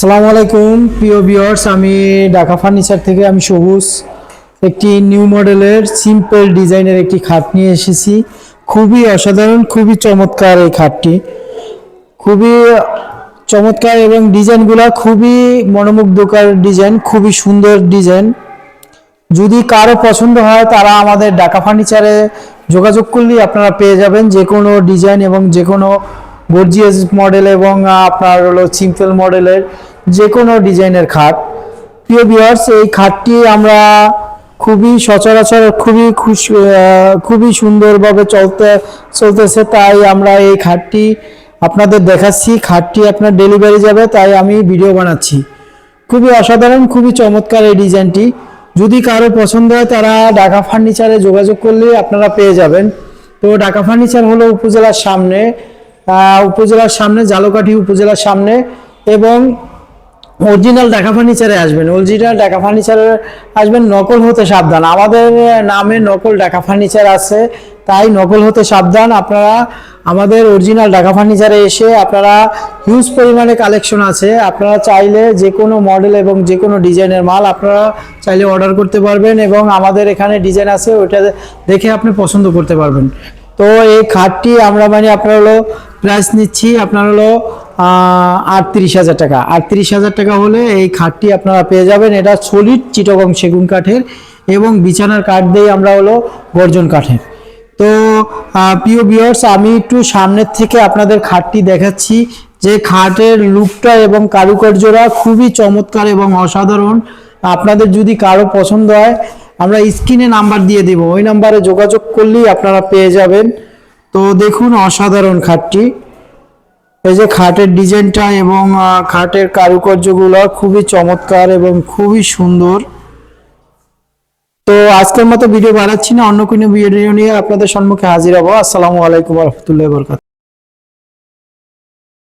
আসসালামু আলাইকুম, প্রিয় ভিউয়ার্স আমি ঢাকা ফার্নিচার থেকে, আমি সবুজ। একটি নিউ মডেলের সিম্পল ডিজাইনের একটি খাট নিয়ে এসেছি। খুবই অসাধারণ, খুবই চমৎকার এই খাটটি। খুবই চমৎকার এবং ডিজাইনগুলো খুবই মনোমুগ্ধকর ডিজাইন, খুবই সুন্দর ডিজাইন। যদি কারও পছন্দ হয়, তারা আমাদের ঢাকা ফার্নিচারে যোগাযোগ করলেই আপনারা পেয়ে যাবেন যে কোনো ডিজাইন এবং যে কোনো গর্জিয়াস মডেল এবং আপনার হলো সিম্পল মডেলের যে কোনো ডিজাইনের খাট। প্রিয় ভিউয়ার্স এই খাটটি আমরা খুবই সচরাচর, খুবই খুশি খুবই সুন্দরভাবে চলতে, চলতেছে, তাই আমরা এই খাটটি আপনাদের দেখাচ্ছি। খাটটি আপনার ডেলিভারি যাবে, তাই আমি ভিডিও বানাচ্ছি। খুবই অসাধারণ, খুবই চমৎকার এই ডিজাইনটি। যদি কারও পছন্দ হয়, তারা ঢাকা ফার্নিচারে যোগাযোগ করলে আপনারা পেয়ে যাবেন। তো ঢাকা ফার্নিচার হলো উপজেলার সামনে উপজেলার সামনে, জালকাঠি উপজেলার সামনে এবং অরিজিনাল ঢাকা ফার্নিচারে আসবেন। অরিজিনাল ঢাকা ফার্নিচারে আসবেন, নকল হতে সাবধান। আমাদের নামে নকল ঢাকা ফার্নিচার আছে, তাই নকল হতে সাবধান। আপনারা আমাদের অরিজিনাল ঢাকা ফার্নিচারে এসে আপনারা হিউজ পরিমাণে কালেকশন আছে। আপনারা চাইলে যে কোনো মডেল এবং যে কোনো ডিজাইনের মাল আপনারা চাইলে অর্ডার করতে পারবেন এবং আমাদের এখানে ডিজাইন আছে, ওইটা দেখে আপনি পছন্দ করতে পারবেন। তো এই খাটটি আমরা মানে আপনার হলো প্রাইস নিচ্ছি, আপনার হলো আটত্রিশ হাজার টাকা। আটত্রিশ হাজার টাকা হলে এই খাটটি আপনারা পেয়ে যাবেন। এটা সলিড চিটগং সেগুন কাঠের এবং বিছানার কাঠ দিয়ে আমরা হলো গর্জন কাঠের। তো প্রিয় বিয়ার্স আমি একটু সামনের থেকে আপনাদের খাটটি দেখাচ্ছি। যে খাটের লুকটা এবং কারুকার্যরা খুবই চমৎকার এবং অসাধারণ। আপনাদের যদি কারও পছন্দ হয়, আমরা স্ক্রিনে নাম্বার দিয়ে দিব। ওই নাম্বারে যোগাযোগ করলেই আপনারা পেয়ে যাবেন। তো দেখুন অসাধারণ খাটটি। এই যে খাটের ডিজাইনটা এবং খাটের কারুকার্যগুলো খুবই চমৎকার এবং খুবই সুন্দর। তো আজকের মতো ভিডিও বানাচ্ছি না, অন্য কোনো ভিডিও নিয়ে আপনাদের সম্মুখে হাজির হব। আসসালামু আলাইকুম রহমতুল্লাহ বরকাত